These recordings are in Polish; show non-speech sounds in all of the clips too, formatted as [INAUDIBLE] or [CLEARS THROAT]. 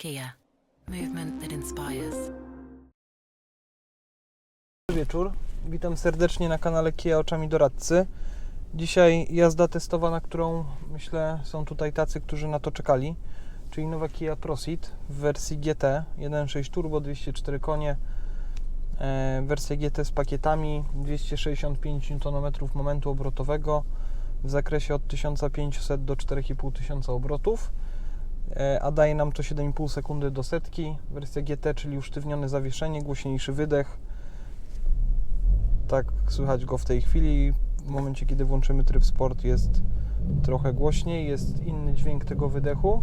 Kia, movement that inspires. Dobry wieczór. Witam serdecznie na kanale Kia Oczami Doradcy. Dzisiaj jazda testowa, na którą myślę są tutaj tacy, którzy na to czekali, czyli nowa Kia Proceed w wersji GT 1.6 Turbo, 204 konie, e, wersja GT z pakietami, 265 Nm momentu obrotowego w zakresie od 1500 do 4500 obrotów, a daje nam to 7,5 sekundy do setki. Wersja GT, czyli usztywnione zawieszenie, głośniejszy wydech, tak słychać go w tej chwili. W momencie, kiedy włączymy tryb sport, jest trochę głośniej, jest inny dźwięk tego wydechu.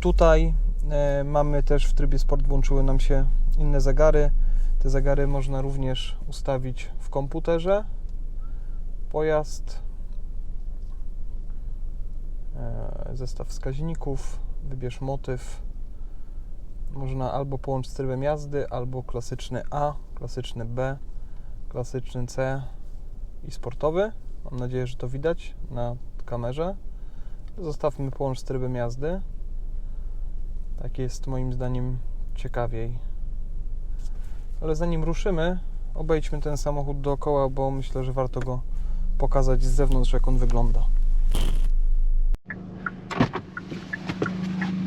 Tutaj e, mamy też w trybie sport włączyły nam się inne zegary. Te zegary można również ustawić w komputerze. Pojazd, e, zestaw wskaźników, wybierz motyw. Można albo połączyć z trybem jazdy, albo klasyczny A, klasyczny B klasyczny C i sportowy. Mam nadzieję, że to widać na kamerze. Zostawmy połącz z trybem jazdy. Tak jest moim zdaniem ciekawiej. Ale zanim ruszymy, obejdźmy ten samochód dookoła, bo myślę, że warto go pokazać z zewnątrz, jak on wygląda.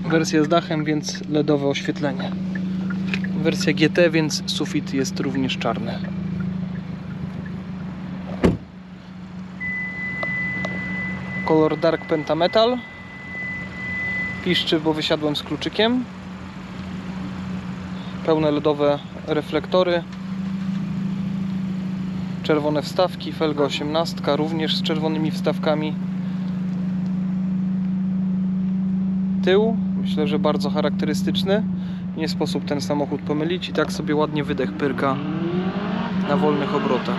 Wersja z dachem, więc LEDowe oświetlenie. Wersja GT, więc sufit jest również czarny. kolor Dark Pentametal. Piszczy, bo wysiadłem z kluczykiem. Pełne lodowe reflektory. Czerwone wstawki, felga 18 również z czerwonymi wstawkami. Tył, myślę, że bardzo charakterystyczny. Nie sposób ten samochód pomylić i tak sobie ładnie wydech pyrka na wolnych obrotach.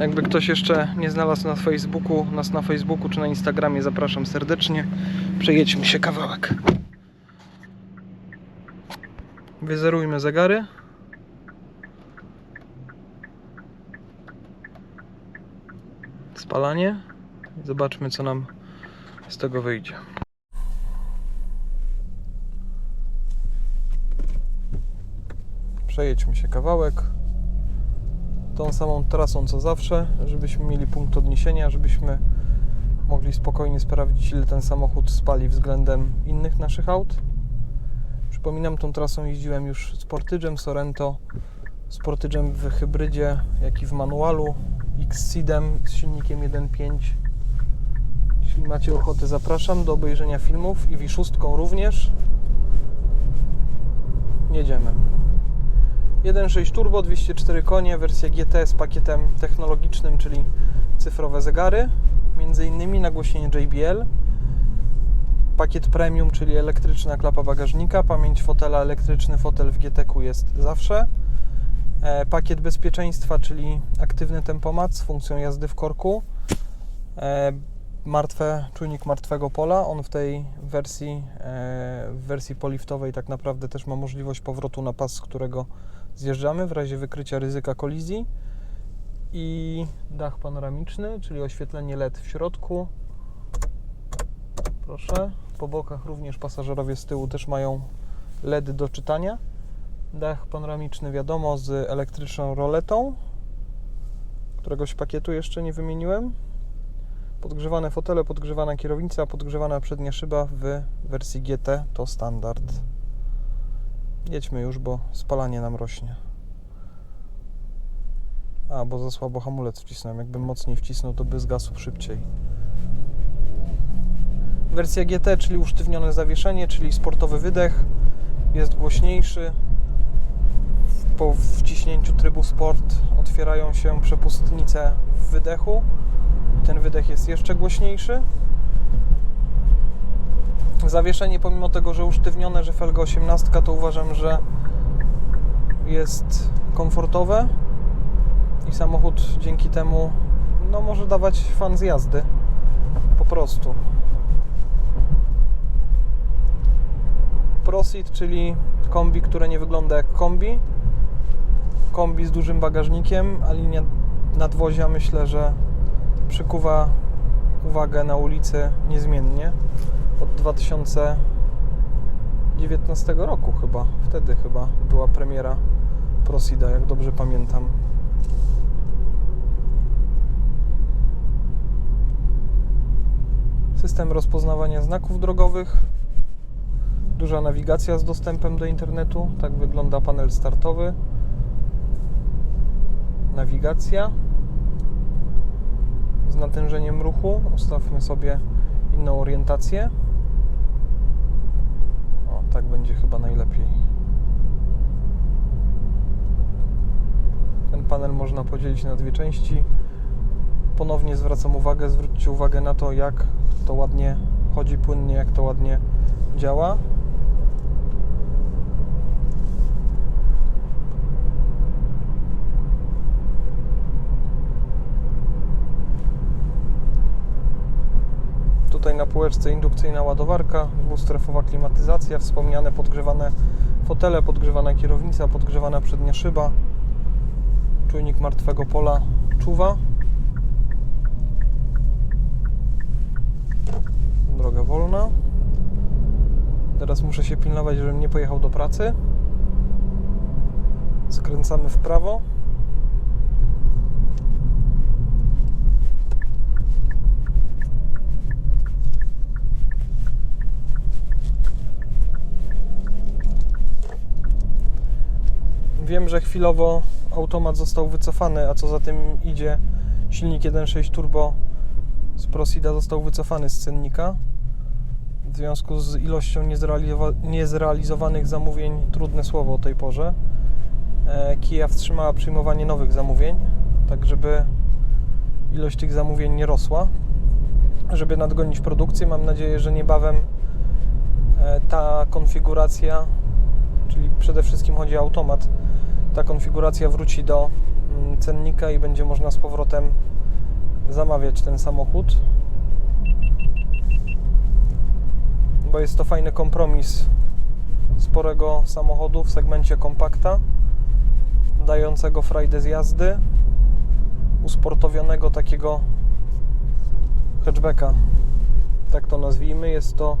Jakby ktoś jeszcze nie znalazł na Facebooku, nas na Facebooku czy na Instagramie, zapraszam serdecznie. Przejedźmy się kawałek. Wyzerujmy zegary. Spalanie. Zobaczmy, co nam z tego wyjdzie. Przejedźmy się kawałek tą samą trasą co zawsze, żebyśmy mieli punkt odniesienia, żebyśmy mogli spokojnie sprawdzić, ile ten samochód spali względem innych naszych aut. Przypominam, tą trasą jeździłem już Sportydżem Sorento, Sportydżem w hybrydzie, jak i w manualu, X-Seedem z silnikiem 1.5. Jeśli macie ochotę, zapraszam do obejrzenia filmów i W6 również. Jedziemy. 1.6 turbo, 204 konie, wersja GT z pakietem technologicznym, czyli cyfrowe zegary, między innymi nagłośnienie JBL, pakiet premium, czyli elektryczna klapa bagażnika, pamięć fotela, elektryczny fotel w GT jest zawsze, e, pakiet bezpieczeństwa, czyli aktywny tempomat z funkcją jazdy w korku, e, martwe, czujnik martwego pola, on w tej wersji, e, w wersji poliftowej tak naprawdę też ma możliwość powrotu na pas, z którego zjeżdżamy w razie wykrycia ryzyka kolizji. I dach panoramiczny, czyli oświetlenie LED w środku. Proszę. Po bokach również pasażerowie z tyłu też mają LED do czytania. Dach panoramiczny wiadomo z elektryczną roletą, któregoś pakietu jeszcze nie wymieniłem. Podgrzewane fotele, podgrzewana kierownica, podgrzewana przednia szyba w wersji GT to standard. Jedźmy już, bo spalanie nam rośnie. A, bo za słabo hamulec wcisnąłem. Jakbym mocniej wcisnął, to by zgasł szybciej. Wersja GT, czyli usztywnione zawieszenie, czyli sportowy wydech. Jest głośniejszy. Po wciśnięciu trybu sport otwierają się przepustnice w wydechu. Ten wydech jest jeszcze głośniejszy. Zawieszenie, pomimo tego, że usztywnione, że felga 18, to uważam, że jest komfortowe i samochód dzięki temu no, może dawać fan z jazdy. Po prostu. Proceed, czyli kombi, które nie wygląda jak kombi. kombi z dużym bagażnikiem, a linia nadwozia myślę, że przykuwa uwagę na ulicy niezmiennie od 2019 roku chyba. Wtedy chyba była premiera Prosida, jak dobrze pamiętam. System rozpoznawania znaków drogowych. Duża nawigacja z dostępem do internetu. Tak wygląda panel startowy. Nawigacja z natężeniem ruchu. Ustawmy sobie inną orientację. O, tak będzie chyba najlepiej. Ten panel można podzielić na dwie części. Ponownie zwracam uwagę, zwróćcie uwagę na to, jak to ładnie chodzi płynnie, jak to ładnie działa. Tutaj na półeczce indukcyjna ładowarka, dwustrefowa klimatyzacja, wspomniane podgrzewane fotele, podgrzewana kierownica, podgrzewana przednia szyba, czujnik martwego pola czuwa. Droga wolna. Teraz muszę się pilnować, żebym nie pojechał do pracy. Skręcamy w prawo. Wiem, że chwilowo automat został wycofany, a co za tym idzie, silnik 1.6 turbo z Prosida został wycofany z cennika. W związku z ilością niezrealizowa- niezrealizowanych zamówień, trudne słowo o tej porze, e, Kia wstrzymała przyjmowanie nowych zamówień, tak żeby ilość tych zamówień nie rosła. Żeby nadgonić produkcję, mam nadzieję, że niebawem e, ta konfiguracja, czyli przede wszystkim chodzi o automat, ta konfiguracja wróci do mm, cennika i będzie można z powrotem zamawiać ten samochód. Bo jest to fajny kompromis sporego samochodu w segmencie kompakta, dającego frajdę z jazdy, usportowionego takiego hatchbacka, tak to nazwijmy. Jest to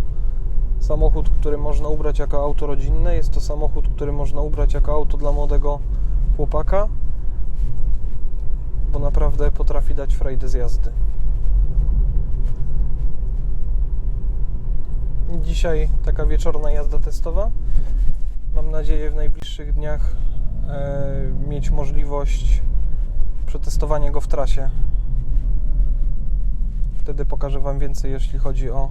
samochód, który można ubrać jako auto rodzinne, jest to samochód, który można ubrać jako auto dla młodego chłopaka, bo naprawdę potrafi dać frajdę z jazdy. Dzisiaj taka wieczorna jazda testowa. Mam nadzieję w najbliższych dniach e, mieć możliwość przetestowania go w trasie. Wtedy pokażę Wam więcej, jeśli chodzi o,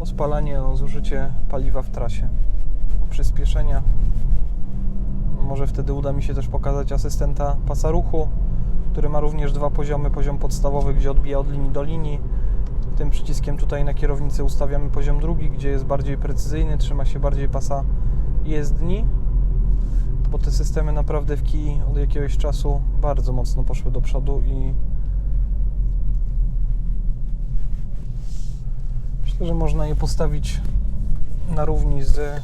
o spalanie, o zużycie paliwa w trasie, o przyspieszenia. Może wtedy uda mi się też pokazać asystenta pasa ruchu, który ma również dwa poziomy. Poziom podstawowy, gdzie odbija od linii do linii. Tym przyciskiem tutaj na kierownicy ustawiamy poziom drugi, gdzie jest bardziej precyzyjny, trzyma się bardziej pasa jezdni. Bo te systemy naprawdę w Kii od jakiegoś czasu bardzo mocno poszły do przodu i że można je postawić na równi z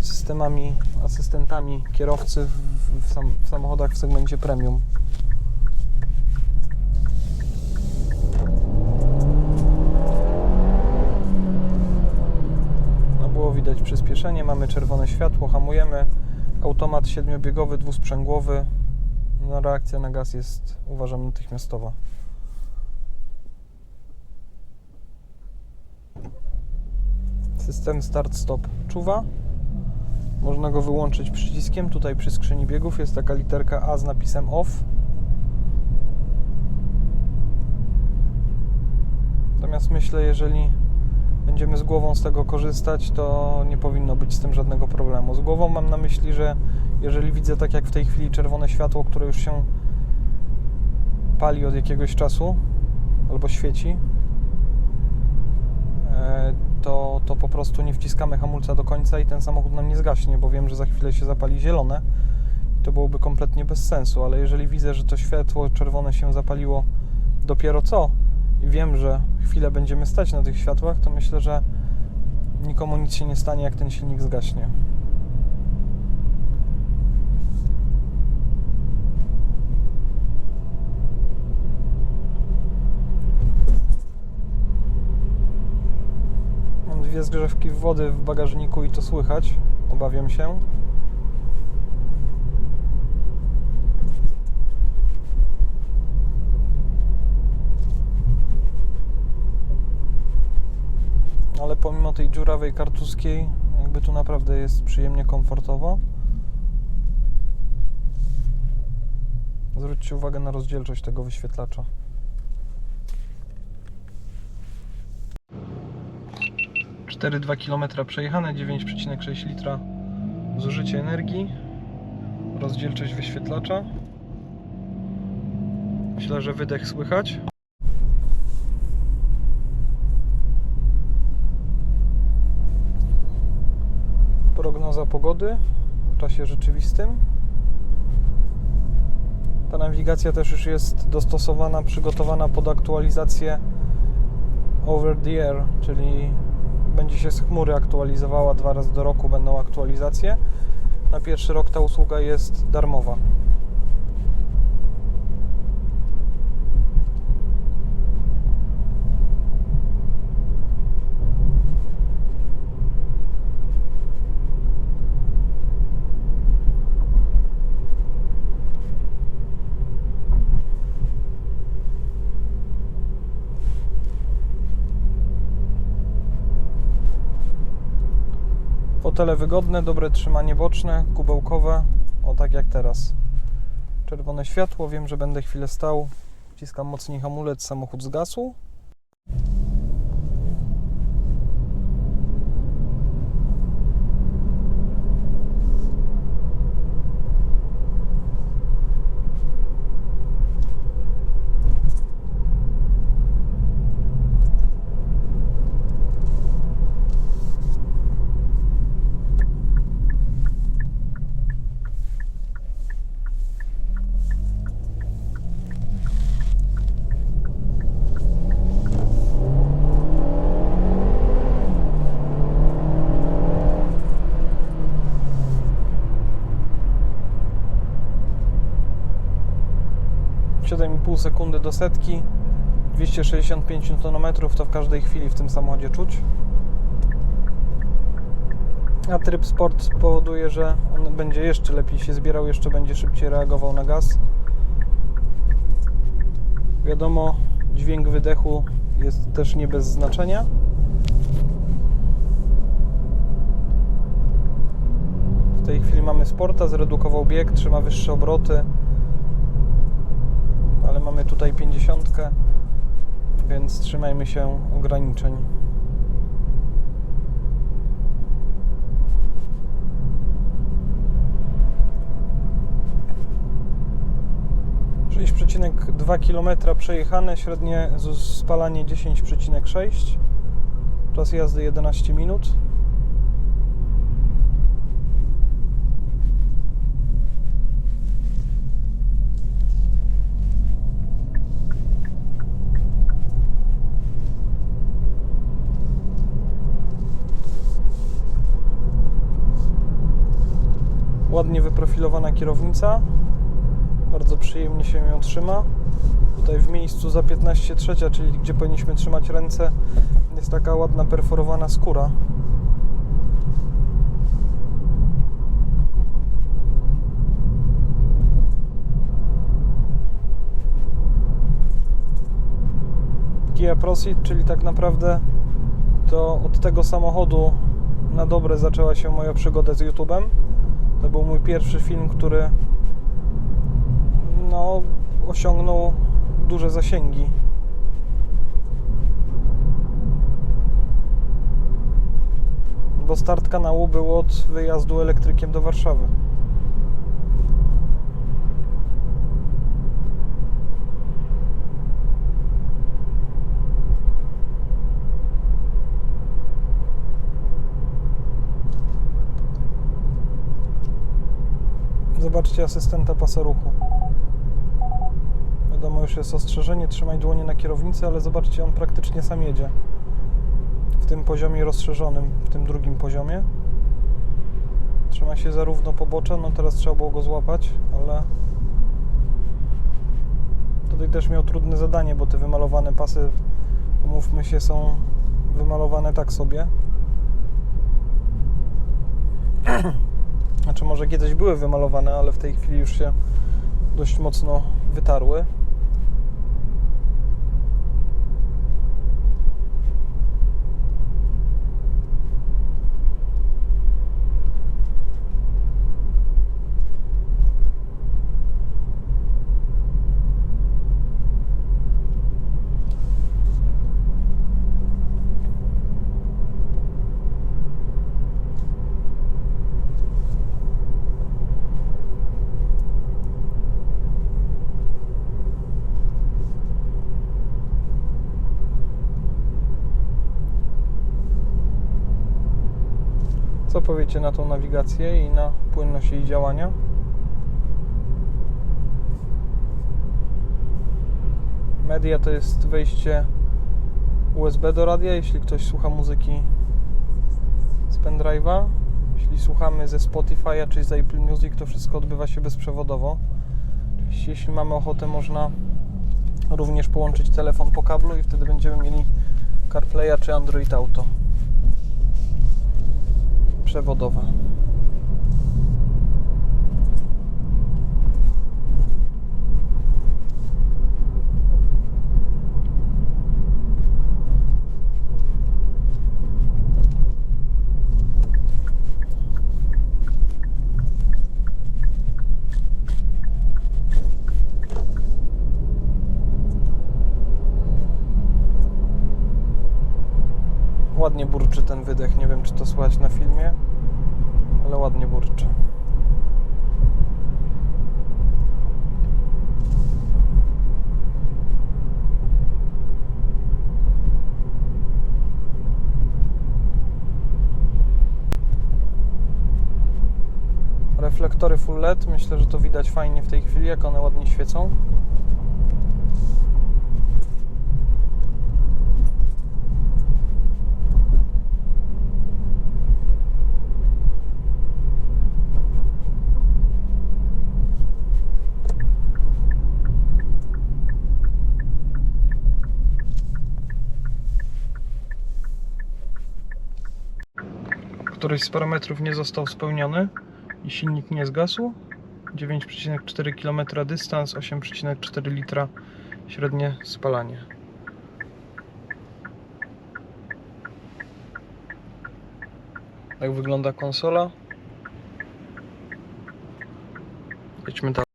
systemami, asystentami kierowcy w, w, sam, w samochodach w segmencie premium. No było widać przyspieszenie, mamy czerwone światło, hamujemy. Automat siedmiobiegowy, dwusprzęgłowy. No, reakcja na gaz jest, uważam, natychmiastowa. System start-stop czuwa. Można go wyłączyć przyciskiem. Tutaj przy skrzyni biegów jest taka literka A z napisem OFF. Natomiast myślę, jeżeli będziemy z głową z tego korzystać, to nie powinno być z tym żadnego problemu. Z głową mam na myśli, że jeżeli widzę tak jak w tej chwili czerwone światło, które już się pali od jakiegoś czasu albo świeci, to, to po prostu nie wciskamy hamulca do końca i ten samochód nam nie zgaśnie, bo wiem, że za chwilę się zapali zielone. To byłoby kompletnie bez sensu, ale jeżeli widzę, że to światło czerwone się zapaliło dopiero co i wiem, że chwilę będziemy stać na tych światłach, to myślę, że nikomu nic się nie stanie, jak ten silnik zgaśnie. Znajdę zgrzewki wody w bagażniku i to słychać. Obawiam się. Ale pomimo tej dziurawej kartuskiej, jakby tu naprawdę jest przyjemnie komfortowo. Zwróćcie uwagę na rozdzielczość tego wyświetlacza. Cztery dwa km przejechane, 9,6 litra zużycie energii, rozdzielczość wyświetlacza. Myślę, że wydech słychać. Prognoza pogody w czasie rzeczywistym. Ta nawigacja też już jest dostosowana, przygotowana pod aktualizację over the air, czyli będzie się z chmury aktualizowała dwa razy do roku, będą aktualizacje. Na pierwszy rok ta usługa jest darmowa. Fotele wygodne, dobre trzymanie boczne, kubełkowe, o tak jak teraz. Czerwone światło, wiem, że będę chwilę stał. Wciskam mocniej hamulec, samochód zgasł. - 7,5 sekundy do setki. 265 Nm to w każdej chwili w tym samochodzie czuć. A tryb sport powoduje, że on będzie jeszcze lepiej się zbierał, jeszcze będzie szybciej reagował na gaz. Wiadomo, dźwięk wydechu jest też nie bez znaczenia. W tej chwili mamy sporta, zredukował bieg, trzyma wyższe obroty, ale mamy tutaj 50, więc trzymajmy się ograniczeń. 6,2 km przejechane, średnie spalanie 10,6 czas jazdy 11 minut. Ładnie wyprofilowana kierownica. Bardzo przyjemnie się ją trzyma. Tutaj w miejscu za 15 trzecia, czyli gdzie powinniśmy trzymać ręce, jest taka ładna perforowana skóra. Kia Proceed, czyli tak naprawdę to od tego samochodu na dobre zaczęła się moja przygoda z YouTube'em. To był mój pierwszy film, który no, osiągnął duże zasięgi. Bo start kanału był od wyjazdu elektrykiem do Warszawy. Zobaczcie asystenta pasa ruchu. Wiadomo, już jest ostrzeżenie, trzymaj dłonie na kierownicy, ale zobaczcie, on praktycznie sam jedzie. W tym poziomie rozszerzonym, w tym drugim poziomie. Trzyma się zarówno pobocze, no teraz trzeba było go złapać, ale tutaj też miał trudne zadanie, bo te wymalowane pasy, umówmy się, są wymalowane tak sobie. [CLEARS THROAT] Znaczy może kiedyś były wymalowane, ale w tej chwili już się dość mocno wytarły. Na tą nawigację i na płynność jej działania? Media to jest wejście USB do radia, jeśli ktoś słucha muzyki z pendrive'a. Jeśli słuchamy ze Spotify'a czy z Apple Music, to wszystko odbywa się bezprzewodowo. Oczywiście, jeśli mamy ochotę, można również połączyć telefon po kablu i wtedy będziemy mieli CarPlaya czy Android Auto przewodowe. Ładnie burczy ten wydech. Nie wiem, czy to słychać na filmie, ale ładnie burczy. Reflektory full LED, myślę, że to widać fajnie w tej chwili, jak one ładnie świecą. Któryś z parametrów nie został spełniony i silnik nie zgasł. 9,4 km dystans, 8,4 litra średnie spalanie. Tak wygląda konsola. Jedźmy dalej.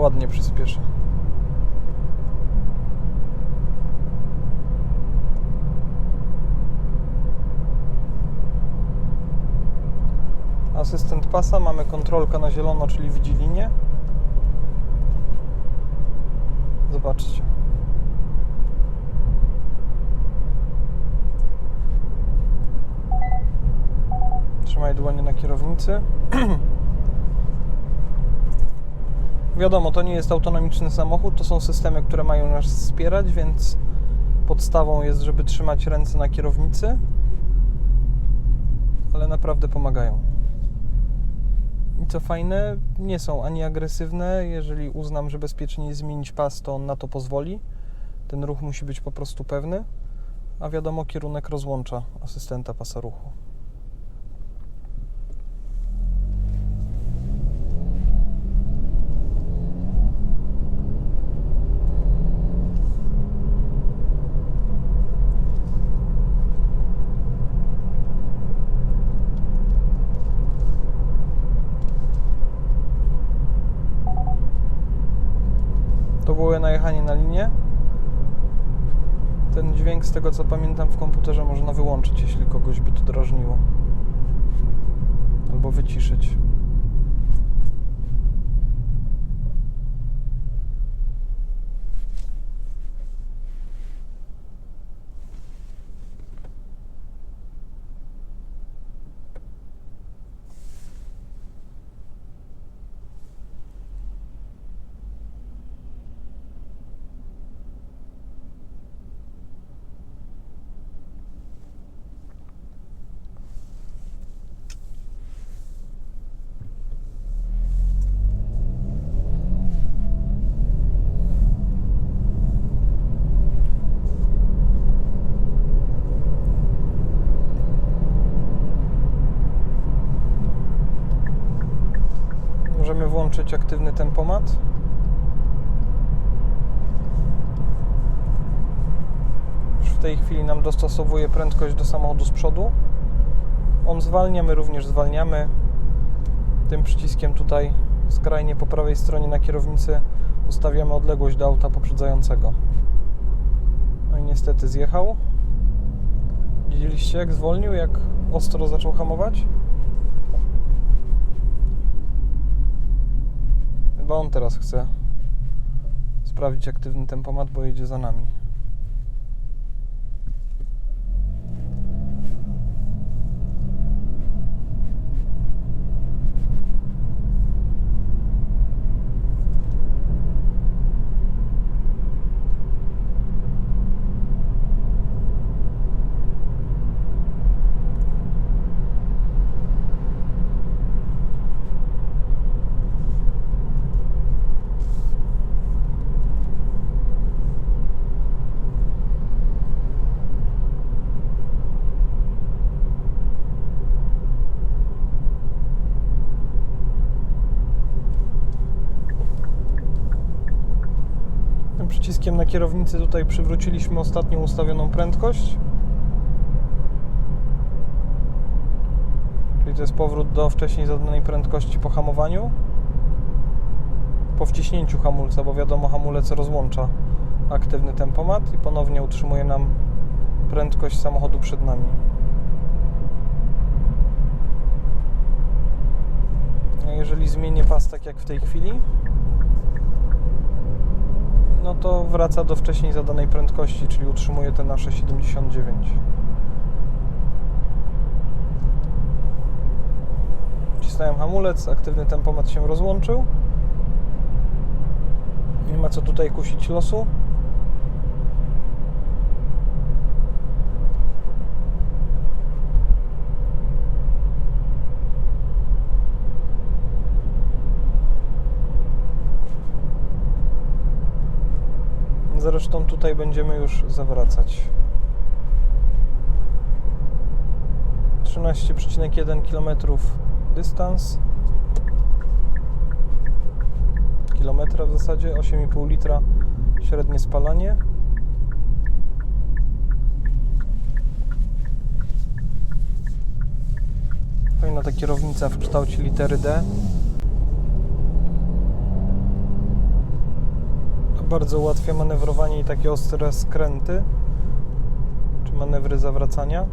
Ładnie przyspieszę. Asystent pasa, mamy kontrolkę na zielono, czyli widzi linię. Zobaczcie. Trzymaj dłonie na kierownicy. [CLEARS THROAT] Wiadomo, to nie jest autonomiczny samochód, to są systemy, które mają nas wspierać, więc podstawą jest, żeby trzymać ręce na kierownicy, ale naprawdę pomagają. I co fajne, nie są ani agresywne. Jeżeli uznam, że bezpiecznie zmienić pas, to on na to pozwoli. Ten ruch musi być po prostu pewny, a wiadomo, kierunek rozłącza asystenta pasa ruchu. Najechanie na linię. Ten dźwięk, z tego co pamiętam, w komputerze można wyłączyć, jeśli kogoś by to drażniło. Albo wyciszyć. Włączyć aktywny tempomat. Już w tej chwili nam dostosowuje prędkość do samochodu z przodu. On zwalnia, my również zwalniamy. Tym przyciskiem tutaj skrajnie po prawej stronie na kierownicy ustawiamy odległość do auta poprzedzającego. No i niestety zjechał. Widzieliście jak zwolnił, jak ostro zaczął hamować? Chyba on teraz chce sprawdzić aktywny tempomat, bo jedzie za nami. Tym przyciskiem na kierownicy tutaj przywróciliśmy ostatnią ustawioną prędkość. Czyli to jest powrót do wcześniej zadanej prędkości po hamowaniu. Po wciśnięciu hamulca, bo wiadomo, hamulec rozłącza aktywny tempomat i ponownie utrzymuje nam prędkość samochodu przed nami. A jeżeli zmienię pas tak jak w tej chwili, no to wraca do wcześniej zadanej prędkości, czyli utrzymuje te nasze 79. Wcisnąłem hamulec, aktywny tempomat się rozłączył. Nie ma co tutaj kusić losu. Zresztą tutaj będziemy już zawracać. 13,1 km dystans. Kilometra w zasadzie, 8,5 litra średnie spalanie. Fajna ta kierownica w kształcie litery D. bardzo ułatwia manewrowanie i takie ostre skręty, czy manewry zawracania.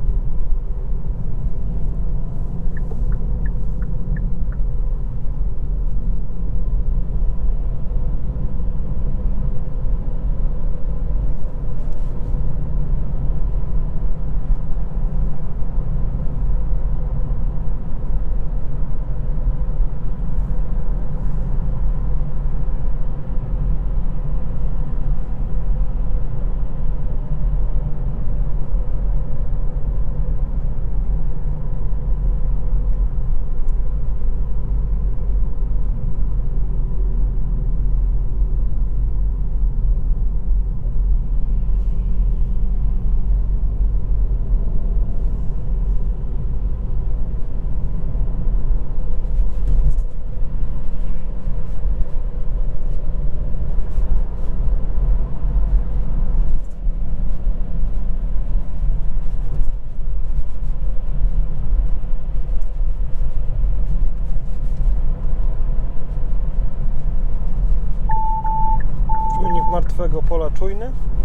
Czujnik martwego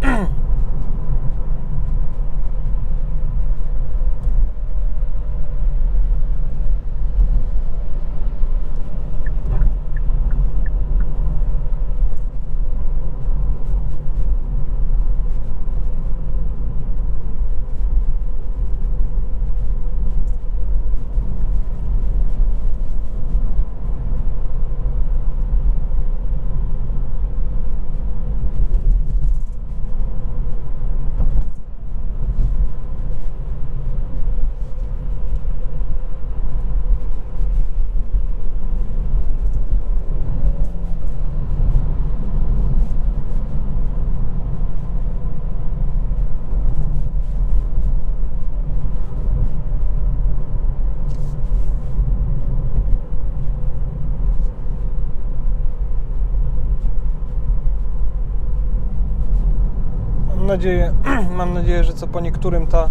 czujny. nadzieję, [CLEARS THROAT] mam nadzieję, że co po niektórym ta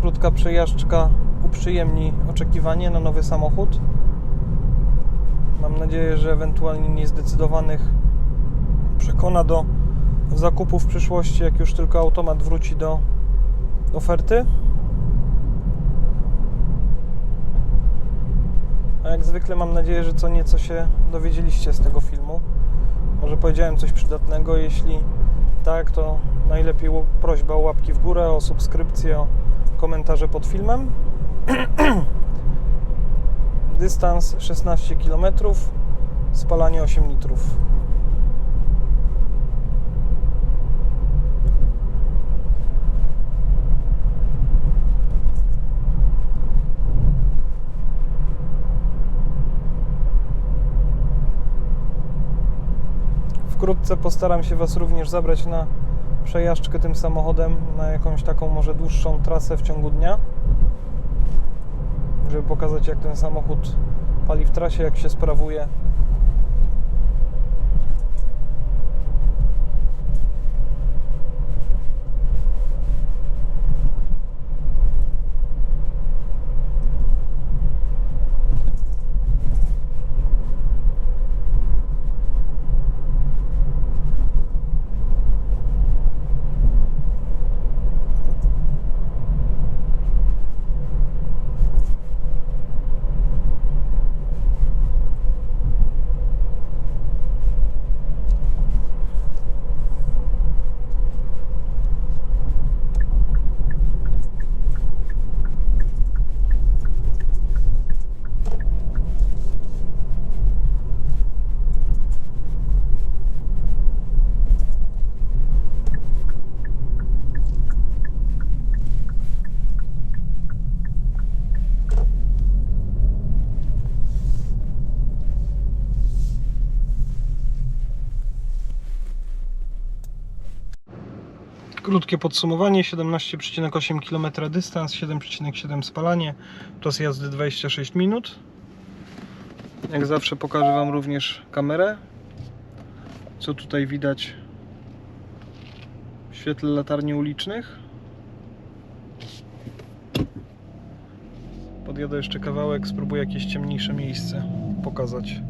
krótka przejażdżka uprzyjemni oczekiwanie na nowy samochód. Mam nadzieję, że ewentualnie niezdecydowanych przekona do zakupu w przyszłości, jak już tylko automat wróci do oferty. A jak zwykle mam nadzieję, że co nieco się dowiedzieliście z tego filmu. Może powiedziałem coś przydatnego. Jeśli tak, to najlepiej prośba o łapki w górę, o subskrypcję, o komentarze pod filmem. [CLEARS THROAT] Dystans 16 km, spalanie 8 litrów. Wkrótce postaram się Was również zabrać na przejażdżkę tym samochodem, na jakąś taką może dłuższą trasę w ciągu dnia, żeby pokazać jak ten samochód pali w trasie, jak się sprawuje. Krótkie podsumowanie: 17,8 km dystans, 7,7 spalanie, czas jazdy 26 minut. Jak zawsze pokażę Wam również kamerę. Co tutaj widać w świetle latarni ulicznych. Podjadę jeszcze kawałek, spróbuję jakieś ciemniejsze miejsce pokazać.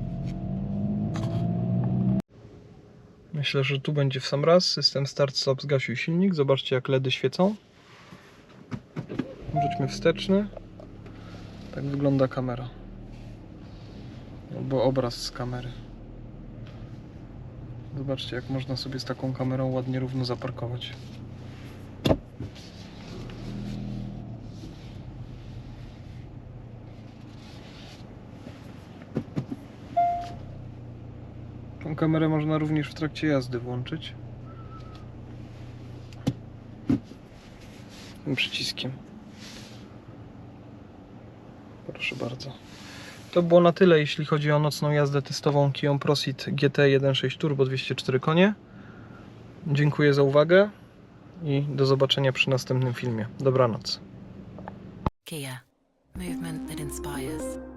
Myślę, że tu będzie w sam raz. System start-stop zgasił silnik. Zobaczcie, jak LEDy świecą. Rzućmy wsteczny. Tak wygląda kamera. Albo obraz z kamery. Zobaczcie, jak można sobie z taką kamerą ładnie równo zaparkować. Kamerę można również w trakcie jazdy włączyć. Tym przyciskiem. Proszę bardzo. To było na tyle, jeśli chodzi o nocną jazdę testową Kia Proceed GT 1.6 Turbo 204 konie. Dziękuję za uwagę i do zobaczenia przy następnym filmie. Dobranoc. Kia. Movement that inspires.